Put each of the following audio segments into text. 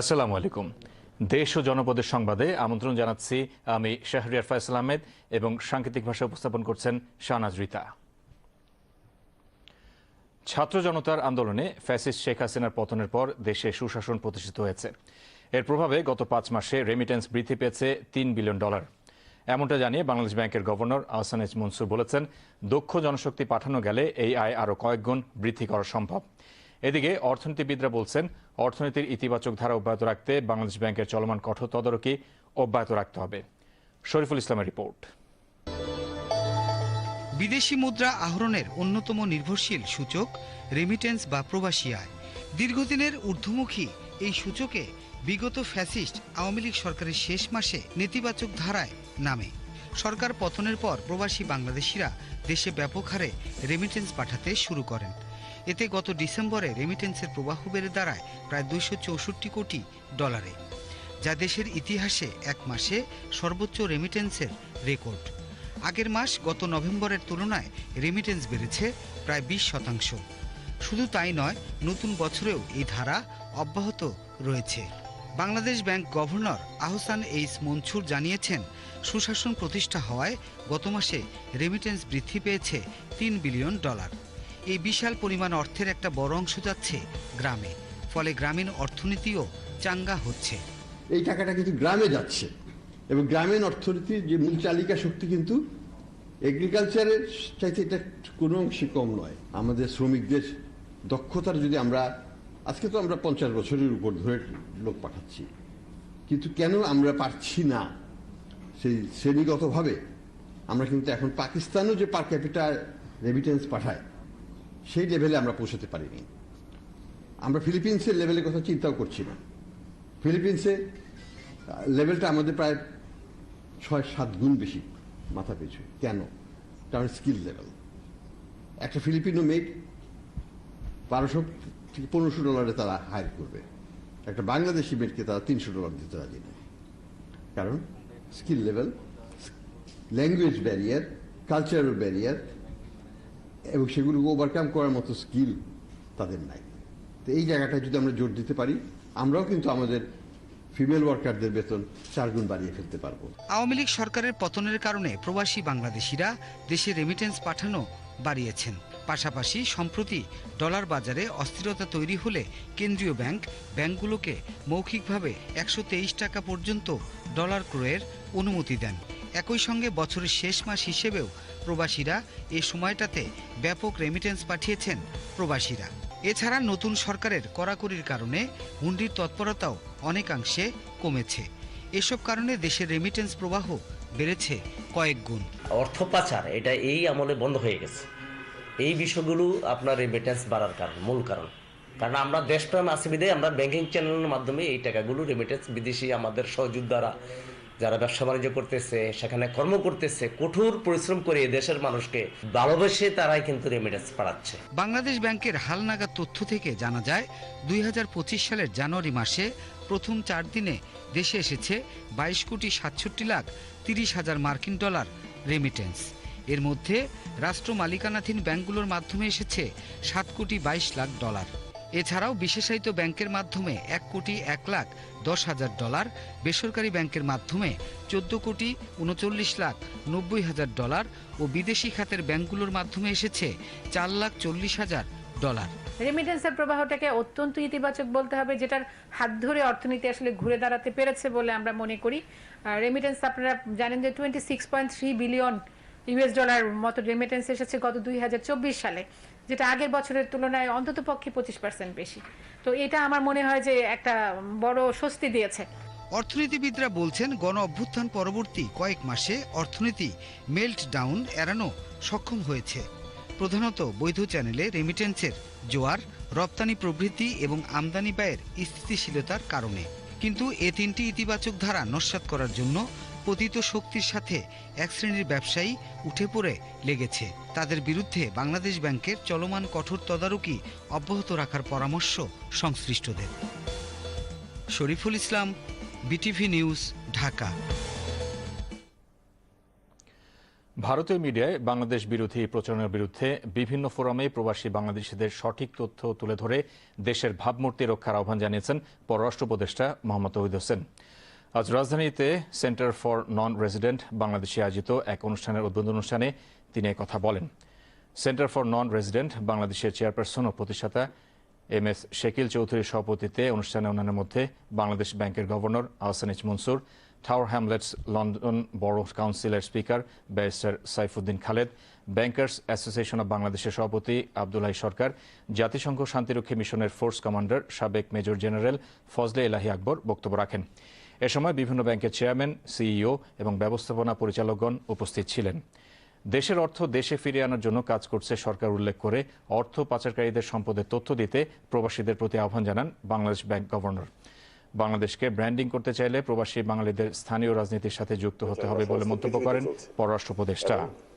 আসসালামু আলাইকুম। দেশ ও জনপদের সংবাদে আমন্ত্রণ জানাচ্ছি আমি শাহরিয়ার ফয়সাল আহমেদ এবং সাংকেতিক ভাষা উপস্থাপন করছেন শাহনাজ রিতা। ছাত্র জনতার আন্দোলনে ফ্যাসিস্ট শেখ হাসিনার পতনের পর দেশে সুশাসন প্রতিষ্ঠিত হয়েছে। এর প্রভাবে গত পাঁচ মাসে রেমিটেন্স বৃদ্ধি পেয়েছে তিন বিলিয়ন ডলার এমনটা জানিয়ে বাংলাদেশ ব্যাংকের গভর্নর আহসান এজ মনসুর বলেছেন, দক্ষ জনশক্তি পাঠানো গেলে এই আয় আরও কয়েকগুণ বৃদ্ধি করা সম্ভব। এদিকে অর্থনীতিবিদরা বলছেন, অর্থনীতির ইতিবাচক ধারা অব্যাহত রাখতে বাংলাদেশ ব্যাংকের চলমান কঠোর তদারকি অব্যাহত রাখতে হবে। শরীফুল ইসলামের রিপোর্ট। বিদেশি মুদ্রা আহরণের অন্যতম নির্ভরশীল সূচক রেমিটেন্স বা প্রবাসী আয়। দীর্ঘদিনের ঊর্ধ্বমুখী এই সূচকে বিগত ফ্যাসিস্ট আওয়ামী লীগ সরকারের শেষ মাসে নেতিবাচক ধারায় নামে। সরকার পতনের পর প্রবাসী বাংলাদেশিরা দেশে ব্যাপক হারে রেমিটেন্স পাঠাতে শুরু করেন। এতে গত ডিসেম্বরে রেমিটেন্সের প্রবাহ বেড়ে দাঁড়ায় প্রায় দুইশো চৌষট্টি কোটি ডলারে যা দেশের ইতিহাসে এক মাসে সর্বোচ্চ রেমিটেন্সের রেকর্ড আগের মাস গত নভেম্বরের তুলনায় রেমিটেন্স বেড়েছে প্রায় বিশ শতাংশ। শুধু তাই নয়, নতুন বছরেও এই ধারা অব্যাহত রয়েছে। Bangladesh bank governor Ahsan H Mansur জানিয়েছেন, সুশাসন প্রতিষ্ঠা হওয়ায় গত মাসে রেমিটেন্স বৃদ্ধি পেয়েছে তিন বিলিয়ন ডলার এই বিশাল পরিমাণ অর্থের একটা বড় অংশ যাচ্ছে গ্রামে। ফলে গ্রামীণ অর্থনীতিও চাঙ্গা হচ্ছে। এই টাকাটা কিন্তু গ্রামে যাচ্ছে। এবং গ্রামীণ অর্থনীতির যে মূল চালিকা শক্তি কিন্তু এগ্রিকালচারের চাইতে এটা কোনো অংশে কম নয়। আমাদের শ্রমিকদের দক্ষতার যদি আমরা, আজকে তো আমরা পঞ্চাশ বছরের উপর ধরে লোক পাঠাচ্ছি। কিন্তু কেন আমরা পারছি না? সেই শ্রেণীগতভাবে আমরা কিন্তু এখন পাকিস্তানও যে পার ক্যাপিটাল রেমিটেন্স পাঠায় সেই লেভেলে আমরা পৌঁছাতে পারিনি। আমরা ফিলিপিন্সের লেভেলের কথা চিন্তাও করছি না। ফিলিপিন্সে লেভেলটা আমাদের প্রায় ছয় সাত গুণ বেশি মাথা পিছু কেন? কারণ স্কিল লেভেল একটা ফিলিপিনো মেড বারোশো থেকে পনেরোশো ডলারে তারা হায়ার করবে। একটা বাংলাদেশি মেডকে তারা তিনশো ডলার দিতে রাজি নেয় কারণ skill level language barrier cultural barrier এবং সেগুলোকে ওভারকাম করার মতো স্কিল তাদের নাই। তো এই জায়গাটা যদি আমরা জোর দিতে পারি, আমরাও কিন্তু আমাদের ফিমেল ওয়ার্কারদের বেতন চারগুণ বাড়িয়ে ফেলতে পারব। আওয়ামী লীগ সরকারের পতনের কারণে প্রবাসী বাংলাদেশিরা দেশে রেমিটেন্স পাঠানো বাড়িয়েছেন। পাশাপাশি সম্প্রতি ডলার বাজারে অস্থিরতা তৈরি হলে কেন্দ্রীয় ব্যাংক ব্যাংকগুলোকে মৌখিকভাবে একশো তেইশ টাকা পর্যন্ত ডলার ক্রয়ের অনুমতি দেন। একই সঙ্গে বছরের শেষ মাস হিসেবেও প্রবাসীরা এ সময়টাতে ব্যাপক রেমিটেন্স পাঠিয়েছেন প্রবাসীরা। এছাড়া নতুন সরকারের কড়াকড়ির কারণে হুন্ডির তৎপরতাও অনেকাংশে কমেছে। এসব কারণে দেশের রেমিটেন্স প্রবাহ বেড়েছে কয়েক গুণ। অর্থ পাচার, এটা এই আমলে বন্ধ হয়ে গেছে। এই বিষয়গুলো আপনার রেমিটেন্স বাড়ার কারণ, মূল কারণ। কারণ আমরা দেশপ্রেম বিধে আমরা ব্যাংকিং চ্যানেলের মাধ্যমে এই টাকাগুলো রেমিটেন্স বিদেশি আমাদের সহযোদ্ধারা যারা ব্যবসা বাণিজ্য করতেছে, সেখানে কর্ম করতেছে, কঠোর পরিশ্রম করে দেশের মানুষকে ভালোবেসে তারাই কিন্তু রেমিটেন্স পাঠাচ্ছে। বাংলাদেশ ব্যাংকের হালনাগাদ তথ্য থেকে জানা যায়, দুই হাজার পঁচিশ সালের জানুয়ারি মাসে প্রথম চার দিনে দেশে এসেছে বাইশ কোটি সাতষট্টি লাখ তিরিশ হাজার মার্কিন ডলার রেমিটেন্স এর মধ্যে রাষ্ট্র মালিকানাধীন ব্যাংকগুলোর মাধ্যমে এসেছে সাত কোটি বাইশ লাখ ডলার। এছাড়াও বিশেষায়িত ব্যাংকের মাধ্যমে এক কোটি এক লাখ দশ হাজার ডলার, বেসরকারি ব্যাংকের মাধ্যমে চোদ্দ কোটি উনচল্লিশ লাখ নব্বই হাজার ডলার ও বিদেশি খাতের ব্যাংকগুলোর মাধ্যমে এসেছে চার লাখ চল্লিশ হাজার ডলার। রেমিটেন্সের প্রবাহটাকে অত্যন্ত ইতিবাচক বলতে হবে, যেটার হাত ধরে অর্থনীতি আসলে ঘুরে দাঁড়াতে পেরেছে বলে আমরা মনে করি। রেমিটেন্স আপনারা জানেন যে twenty six point three billion US dollar মতো রেমিটেন্স এসেছে গত দুই হাজার চব্বিশ সালে। যেটা আগের বছরের তুলনায় অন্তত পক্ষে পঁচিশ পার্সেন্ট বেশি। তো এটা আমার মনে হয় যে একটা বড় স্বস্তি দিয়েছে। অর্থনীতিবিদরা বলছেন, গণ অভ্যুত্থান পরবর্তী কয়েক মাসে অর্থনীতি মেল্ট ডাউন এড়ানো সক্ষম হয়েছে। প্রধানত বৈধ চ্যানেলে রেমিটেন্সের জোয়ার, রপ্তানি প্রবৃদ্ধি এবং আমদানি ব্যয়ের স্থিতিশীলতার কারণে। কিন্তু এ তিনটি ইতিবাচক ধারা নস্যাৎ করার জন্য পতিত শক্তির সাথে এক শ্রেণির ব্যবসায়ী উঠে পড়ে লেগেছে। তাদের বিরুদ্ধে বাংলাদেশ ব্যাংকের চলমান কঠোর তদারকি অব্যাহত রাখার পরামর্শ সংশ্লিষ্টদের। Shariful Islam, BTV news, Dhaka. ভারতীয় মিডিয়ায় বাংলাদেশ বিরোধী প্রচারণার বিরুদ্ধে বিভিন্ন ফোরামে প্রবাসী বাংলাদেশিদের সঠিক তথ্য তুলে ধরে দেশের ভাবমূর্তি রক্ষার আহ্বান জানিয়েছেন পররাষ্ট্র উপদেষ্টা মোহাম্মদ হোসেন। আজ রাজধানীতে সেন্টার ফর নন রেসিডেন্ট বাংলাদেশে আয়োজিত এক অনুষ্ঠানের উদ্বোধন অনুষ্ঠানে তিনি কথা বলেন। সেন্টার ফর নন রেসিডেন্ট বাংলাদেশের চেয়ারপারসন ও প্রতিষ্ঠাতা এম এস শেকিল চৌধুরীর সভাপতিত্বে অনুষ্ঠানে অন্যান্যের মধ্যে বাংলাদেশ ব্যাংকের governor Ahsan H Mansur, tower Hamlets London borough কাউন্সিলের speaker barrister Saifuddin Khaled, bankers association of বাংলাদেশের সভাপতি আবদুল্লাহ সরকার, জাতিসংঘ শান্তিরক্ষী মিশনের ফোর্স কমান্ডার সাবেক মেজর জেনারেল ফজলে এলাহি আকবর বক্তব্য রাখেন। এ সময় বিভিন্ন ব্যাংকের চেয়ারম্যান, সিইও এবং ব্যবস্থাপনা পরিচালকগণ উপস্থিত ছিলেন। দেশের অর্থ দেশে ফিরিয়ে আনার জন্য কাজ করছে সরকার উল্লেখ করে অর্থ পাচারকারীদের সম্পদের তথ্য দিতে প্রবাসীদের প্রতি আহ্বান জানান বাংলাদেশ ব্যাংক গভর্নর। বাংলাদেশকে ব্র্যান্ডিং করতে চাইলে প্রবাসী বাঙালিদের স্থানীয় রাজনীতির সাথে যুক্ত হতে হবে বলে মন্তব্য করেন পররাষ্ট্র উপদেষ্টা।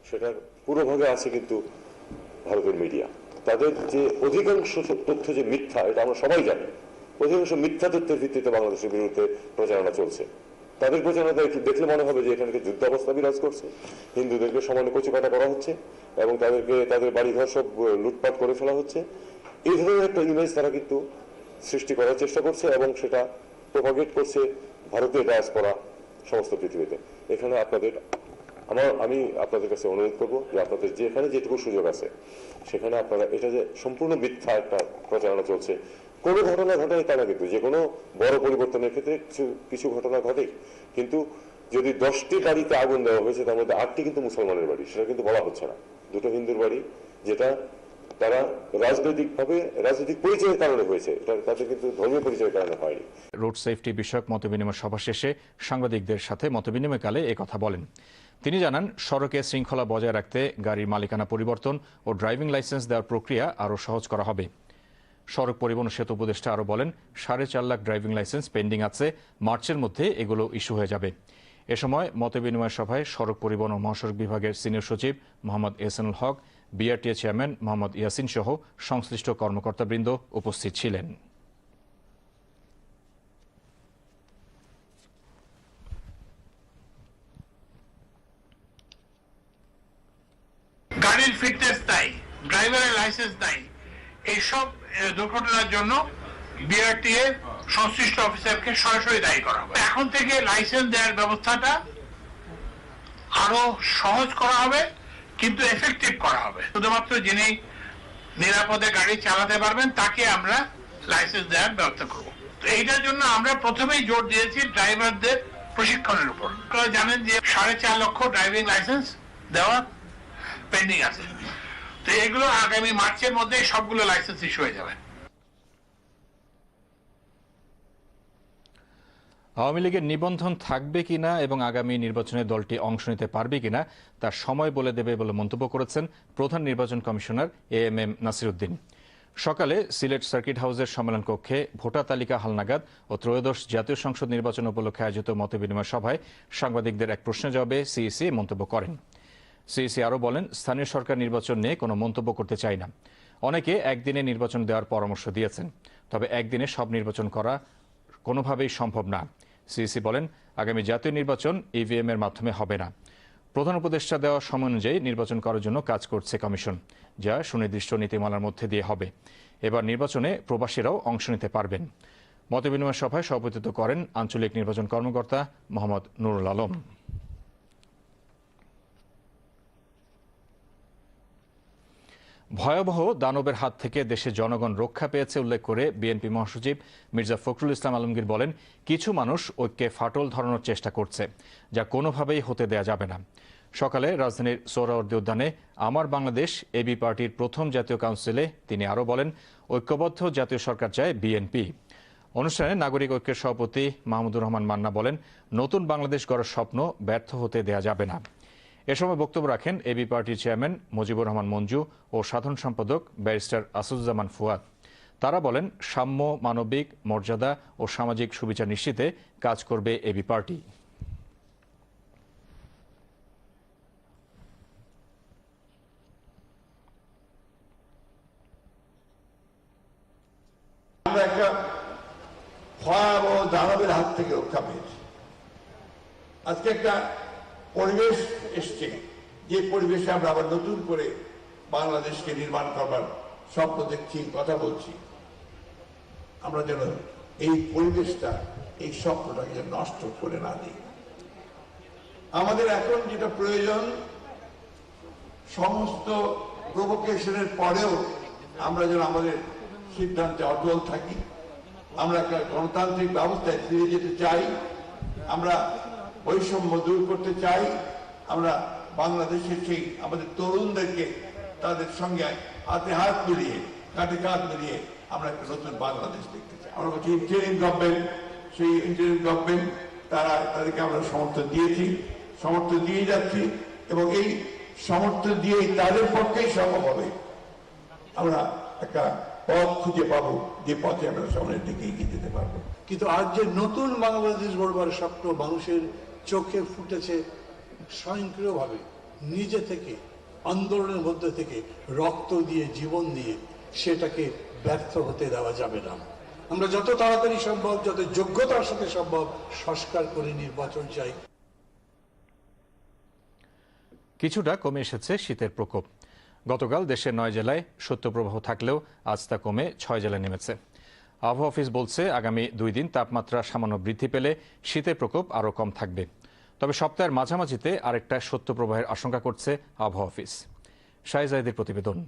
সেটার পুরোভাগে আছে কিন্তু ভারতের মিডিয়া। তাদের যে অধিকাংশ তথ্য যে মিথ্যা, এটা আমরা সবাই জানি। অধিকাংশ মিথ্যা তথ্যের ভিত্তিতে বাংলাদেশের বিরুদ্ধে প্রচারণা চলছে। তাদের প্রচারণা একটু দেখলে মনে হবে যে এখানে যুদ্ধাবস্থা বিরাজ করছে। হিন্দুদেরকে সমানে কচুকাটা করা হচ্ছে এবং তাদেরকে তাদের বাড়িঘর সব লুটপাট করে ফেলা হচ্ছে। এই ধরনের একটা ইমেজ তারা কিন্তু সৃষ্টি করার চেষ্টা করছে এবং সেটা প্রপাগেট করছে ভারতীয় ডায়াসপরা সমস্ত পৃথিবীতে। এখানে আপনাদের, আমার, আমি আপনাদের কাছে অনুরোধ করব যে আপনাদের যেখানে যেটুকু সুযোগ আছে, সেখানে আপনারা, এটা যে সম্পূর্ণ মিথ্যা একটা প্রচারণা চলছে কোনো ঘটনা ঘটায় তা কিন্তু, যে কোনো বড় পরিবর্তনের ক্ষেত্রে কিছু কিছু ঘটনা ঘটে। কিন্তু যদি দশটি বাড়িতে আগুন দেওয়া হয়েছে, তার মধ্যে আটটি কিন্তু মুসলমানের বাড়ি, সেটা কিন্তু বলা হচ্ছে না। দুটো হিন্দুর বাড়ি, যেটা তারা রাজনৈতিক ভাবে রাজনৈতিক পরিচয়ের কারণে হয়েছে তাদের কিন্তু ধর্মীয় পরিচয়ের কারণে হয়নি। রোড সেফটি বিষয়ক মতবিনিময় সভা শেষে সাংবাদিকদের সাথে মতবিনিময়কালে কথা বলেন। তিনি জানান, সড়কে শৃঙ্খলা বজায় রাখতে গাড়ির মালিকানা পরিবর্তন ও ড্রাইভিং লাইসেন্স দেওয়ার প্রক্রিয়া আরও সহজ করা হবে। সড়ক পরিবহন সেতু উপদেষ্টা আরও বলেন, সাড়ে চার লাখ ড্রাইভিং লাইসেন্স পেন্ডিং আছে, মার্চের মধ্যে এগুলো ইস্যু হয়ে যাবে। এ সময় মতবিনিময় সভায় সড়ক পরিবহন ও মহাসড়ক বিভাগের সিনিয়র সচিব মোহাম্মদ এহসানুল হক, বিআরটিএ চেয়ারম্যান মোহাম্মদ ইয়াসিন সহ সংশ্লিষ্ট কর্মকর্তাবৃন্দ উপস্থিত ছিলেন। গাড়ির ফিটনেস নাই ড্রাইভারের লাইসেন্স নাই। এইসব দুর্ঘটনার জন্য বিআরটিএ সংশ্লিষ্ট অফিসারকে সরাসরি দায়ী করা হবে। এখন থেকে লাইসেন্স দেওয়ার ব্যবস্থাটা আরও সহজ করা হবে, কিন্তু এফেক্টিভ করা হবে। শুধুমাত্র যিনি নিরাপদে গাড়ি চালাতে পারবেন, তাকে আমরা লাইসেন্স দেওয়ার ব্যবস্থা করব। তো এইটার জন্য আমরা প্রথমেই জোর দিয়েছি ড্রাইভারদের প্রশিক্ষণের উপর। জানেন যে সাড়ে চার লক্ষ ড্রাইভিং লাইসেন্স দেওয়া পেন্ডিং আছে। তো এগুলো আগামী মার্চের মধ্যে সবগুলো লাইসেন্স ইস্যু হয়ে যাবে। আওয়ামী লীগের নিবন্ধন থাকবে কিনা এবং আগামী নির্বাচনে দলটি অংশ নিতে পারবে কিনা তার সময় বলে দেবে বলে মন্তব্য করেছেন প্রধান নির্বাচন commissioner A M M Nasiruddin. সকালে সিলেট সার্কিট হাউসের সম্মেলন কক্ষে ভোটার তালিকা হালনাগাদ ও ত্রয়োদশ জাতীয় সংসদ নির্বাচন উপলক্ষে আয়োজিত মতবিনিময় সভায় সাংবাদিকদের এক প্রশ্নের জবাবে সিইসি মন্তব্য করেন। সিইসি আরও বলেন, স্থানীয় সরকার নির্বাচন নিয়ে কোনো মন্তব্য করতে চাই না। অনেকে একদিনে নির্বাচন দেওয়ার পরামর্শ দিয়েছেন, তবে একদিনে সব নির্বাচন করা কোনোভাবেই সম্ভব না। সিইসি বলেন, আগামী জাতীয় নির্বাচন ইভিএম এর মাধ্যমে হবে না। প্রধান উপদেষ্টা দেওয়া সময় অনুযায়ী নির্বাচন করার জন্য কাজ করছে কমিশন, যা সুনির্দিষ্ট নীতিমালার মধ্যে দিয়ে হবে। এবার নির্বাচনে প্রবাসীরাও অংশ নিতে পারবেন। মতবিনিময় সভায় সভাপতিত্ব করেন আঞ্চলিক নির্বাচন কর্মকর্তা মোহাম্মদ নুরুল আলম। ভয়াবহ দানবের হাত থেকে দেশের জনগণ রক্ষা পেয়েছে উল্লেখ করে বিএনপি মহাসচিব মির্জা ফখরুল ইসলাম আলমগীর বলেন, কিছু মানুষ ঐক্যে ফাটল ধরানোর চেষ্টা করছে, যা কোনোভাবেই হতে দেয়া যাবে না। সকালে রাজধানীর সোহরাওয়ার্দী উদ্যানে আমার বাংলাদেশ, এবি পার্টির প্রথম জাতীয় কাউন্সিলে তিনি আরও বলেন, ঐক্যবদ্ধ জাতীয় সরকার চায় বিএনপি। অনুষ্ঠানে নাগরিক ঐক্যের সভাপতি মাহমুদুর রহমান মান্না বলেন, নতুন বাংলাদেশ গড়ার স্বপ্ন ব্যর্থ হতে দেয়া যাবে না। এ সময় বক্তব্য রাখেন এবি পার্টির চেয়ারম্যান মুজিবুর রহমান মঞ্জু ও সাধারণ সম্পাদক ব্যারিস্টার আসুজ্জামান ফুয়াদ। তারা বলেন, সাম্য, মানবিক, মর্যাদা ও সামাজিক সুবিচার নিশ্চিতে কাজ করবে এবি পার্টি। দানবের হাত থেকে রক্ষা পেয়েছি আজকে একটা পরিবেশ এসছে। যে পরিবেশে আমরা আবার নতুন করে বাংলাদেশকে নির্মাণ করবার স্বপ্ন দেখছি, কথা বলছি, আমরা যেন এই পরিবেশটা, এই স্বপ্নটাকে যেন নষ্ট করে না দিই। আমাদের এখন যেটা প্রয়োজন, সমস্ত প্রভোকেশনের পরেও আমরা যেন আমাদের সিদ্ধান্তে অটল থাকি। আমরা একটা গণতান্ত্রিক ব্যবস্থায় ফিরে যেতে চাই। আমরা বৈষম্য দূর করতে চাই। আমরা বাংলাদেশের সেই আমাদের তরুণদেরকে তাদের সঙ্গে হাতে হাত মিলিয়ে, কাঁধে কাঁধ মিলিয়ে আমরা একটা নতুন বাংলাদেশ দেখতে চাই। আমরা বলছি ইন্টারিম গভর্নমেন্ট সেই ইন্টারিম গভর্নমেন্ট তারা তাদেরকে আমরা সমর্থন দিয়েছি, সমর্থন দিয়ে যাচ্ছি এবং এই সমর্থন দিয়ে তাদের পক্ষেই সম্ভব হবে। আমরা একটা পথ খুঁজে পাবো, যে পথে আমরা সামনের দিকে এগিয়ে যেতে পারব। কিন্তু আজ যে নতুন বাংলাদেশ গড়বার স্বপ্ন মানুষের চোখে ফুটেছে স্বয়ংক্রিয়ভাবে নিজে থেকে, আন্দোলনের মধ্যে থেকে রক্ত দিয়ে জীবন দিয়ে সেটাকে ব্যর্থ হতে দেওয়া যাবে না। আমরা যত তাড়াতাড়ি সম্ভব, যত যোগ্যতার সাথে সম্ভব সংস্কার করে নির্বাচন চাই। কিছুটা কমে এসেছে শীতের প্রকোপ। গতকাল দেশের নয় জেলায় শৈত্যপ্রবাহ থাকলেও আজ তা কমে ছয় জেলায় নেমেছে। আবহাওয়া অফিস বলছে, আগামী দুই দিন তাপমাত্রা সামান্য বৃদ্ধি পেলে শীতের প্রকোপ আরও কম থাকবে। তবে সপ্তাহের মাঝামাঝিতে আরেকটা শৈত্যপ্রবাহের আশঙ্কা করছে আবহাওয়া অফিস। শাহজাহিদের প্রতিবেদন।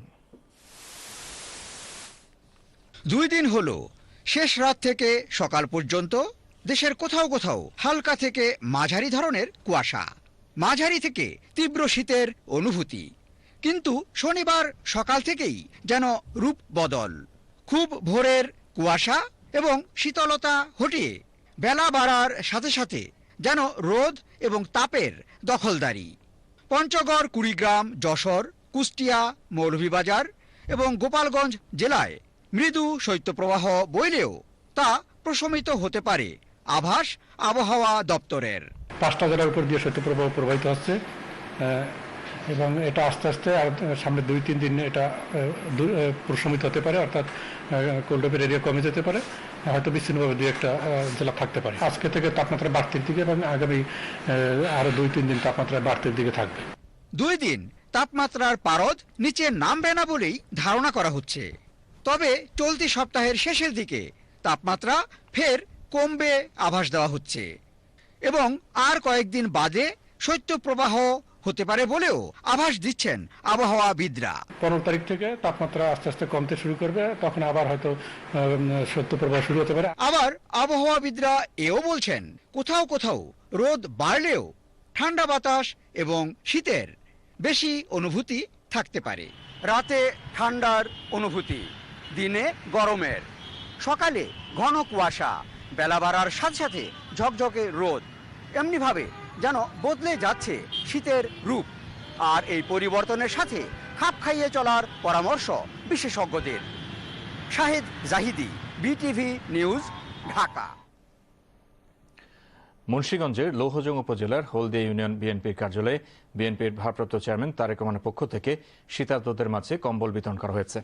দুই দিন হলো, শেষ রাত থেকে সকাল পর্যন্ত দেশের কোথাও কোথাও হালকা থেকে মাঝারি ধরনের কুয়াশা, মাঝারি থেকে তীব্র শীতের অনুভূতি। কিন্তু শনিবার সকাল থেকেই যেন রূপ বদল। খুব ভোরের কুয়াশা এবং শীতলতা হটিয়ে বেলা বাড়ার সাথে সাথে যেন রোদ এবং তাপের দখলদারি। পঞ্চগড়, কুড়িগ্রাম, যশোর, কুষ্টিয়া, মৌলভীবাজার এবং গোপালগঞ্জ জেলায় মৃদু শৈত্যপ্রবাহ বইলেও তা প্রশমিত হতে পারে আভাস আবহাওয়া দপ্তরের। পাঁচটা জেলার উপর দিয়ে শৈত্যপ্রবাহ প্রবাহিত হচ্ছে। এবং এটা আস্তে আস্তে আর সামনে দুই, তিন দিন এটা প্রশমিত হতে পারে, অর্থাৎ কোল্ডোপের এরিয়া কমে যেতে পারে, হয়তো বিচ্ছিন্নভাবে দুই একটা জেলা থাকতে পারে। আজকে থেকে তাপমাত্রা বাড়তির দিকে এবং আগামী আরও দুই, তিন দিন তাপমাত্রা বাড়তির দিকে থাকবে। দুই দিন তাপমাত্রার পারদ নিচে নামবে না বলেই ধারণা করা হচ্ছে। তবে চলতি সপ্তাহের শেষের দিকে তাপমাত্রা ফের কমবে আভাস দেওয়া হচ্ছে। এবং আর কয়েকদিন বাদে শৈত্যপ্রবাহ হতে পারে বলেও আভাস দিচ্ছেন আবহাওয়াবিদরা পনেরো তারিখ থেকে তাপমাত্রা আস্তে আস্তে কমতে শুরু করবে তখন আবার হয়তো শৈত্যপ্রবাহ শুরু হতে পারে। আবার আবহাওয়াবিদরা এও বলছেন কোথাও কোথাও রোদ বাড়লেও ঠান্ডা বাতাস এবং শীতের বেশি অনুভূতি থাকতে পারে। রাতে ঠান্ডার অনুভূতি দিনে গরমের। সকালে ঘন কুয়াশা বেলা বাড়ার সাথে সাথে ঝকঝকে রোদ। এমনিভাবে যেন বদলে যাচ্ছে শীতের রূপ। আর এই পরিবর্তনের সাথে খাপ খাইয়ে চলার পরামর্শ বিশেষজ্ঞদের। Shahed Zahidi, BTV news, Dhaka. মুন্সীগঞ্জের লৌহজং উপজেলার হলদিয়া ইউনিয়ন বিএনপির কার্যালয়ে বিএনপির ভারপ্রাপ্ত চেয়ারম্যান তারেক রহমানের পক্ষ থেকে শীতার্তদের মাঝে কম্বল বিতরণ করা হয়েছে।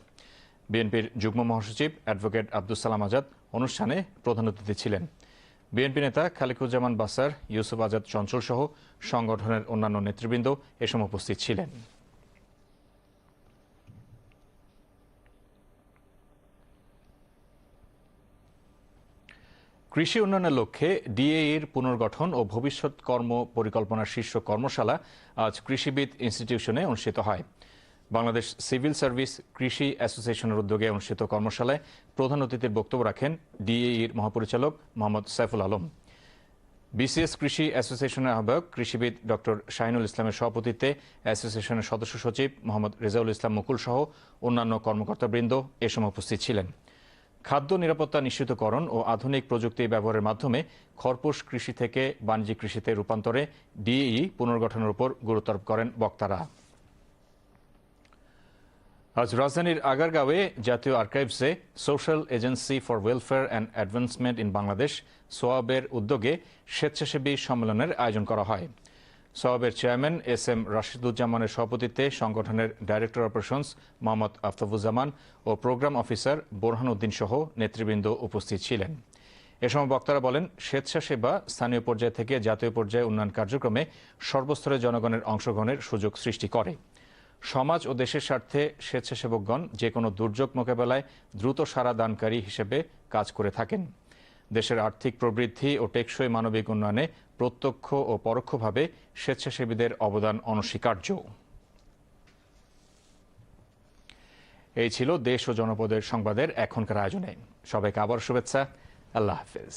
বিএনপির যুগ্ম মহাসচিব অ্যাডভোকেট আব্দুল সালাম আজাদ অনুষ্ঠানে প্রধান অতিথি ছিলেন। বিএনপি নেতা খালিকুজ্জামান বাসার, ইউসুফ আজাদ চঞ্চল সহ সংগঠনের অন্যান্য নেতৃবৃন্দ এ সময় উপস্থিত ছিলেন। কৃষি উন্নয়নের লক্ষ্যে ডিএইর পুনর্গঠন ও ভবিষ্যৎ কর্ম পরিকল্পনার শীর্ষ কর্মশালা আজ কৃষিবিদ ইনস্টিটিউশনে অনুষ্ঠিত হয়। বাংলাদেশ সিভিল সার্ভিস কৃষি অ্যাসোসিয়েশনের উদ্যোগে অনুষ্ঠিত কর্মশালায় প্রধান অতিথির বক্তব্য রাখেন ডিএইর মহাপরিচালক মোহাম্মদ সাইফুল আলম। বিসিএস কৃষি অ্যাসোসিয়েশনের আহ্বায়ক কৃষিবিদ ডক্টর শাহিনুল ইসলামের সভাপতিত্বে অ্যাসোসিয়েশনের সদস্য সচিব মোহাম্মদ রেজাউল ইসলাম মুকুল সহ অন্যান্য কর্মকর্তাবৃন্দ এ সময় উপস্থিত ছিলেন। খাদ্য নিরাপত্তা নিশ্চিতকরণ ও আধুনিক প্রযুক্তি ব্যবহারের মাধ্যমে খরপোশ কৃষি থেকে বাণিজ্যিক কৃষিতে রূপান্তরে ডিই পুনর্গঠনের উপর গুরুত্বরোপ করেন বক্তারা। আজ রাজধানীর আগারগাঁওয়ে জাতীয় আর্কাইভসে social agency for welfare and advancement in Bangladesh, সোয়াবের উদ্যোগে স্বেচ্ছাসেবী সম্মেলনের আয়োজন করা হয়। সোয়াবের চেয়ারম্যান এস এম রাশিদুজ্জামানের সভাপতিত্বে সংগঠনের ডাইরেক্টর অপারেশনস মোহাম্মদ আফতাবুজ্জামান ও প্রোগ্রাম অফিসার বোরহান উদ্দিন সহ নেতৃবৃন্দ উপস্থিত ছিলেন। এ সময় বক্তারা বলেন, স্বেচ্ছাসেবা স্থানীয় পর্যায় থেকে জাতীয় পর্যায়ে উন্নয়ন কার্যক্রমে সর্বস্তরের জনগণের অংশগ্রহণের সুযোগ সৃষ্টি করে। সমাজ ও দেশের স্বার্থে স্বেচ্ছাসেবকগণ যে কোনো দুর্যোগ মোকাবেলায় দ্রুত সারা দানকারী হিসেবে কাজ করে থাকেন। দেশের আর্থিক প্রবৃদ্ধি ও টেকসই মানবিক উন্নয়নে প্রত্যক্ষ ও পরোক্ষভাবে স্বেচ্ছাসেবীদের অবদান অনস্বীকার্য। এই ছিল দেশ ও জনপদের সংবাদের এখনকার আয়োজনে। সবাইকে আবার শুভেচ্ছা। আল্লাহ হাফেজ।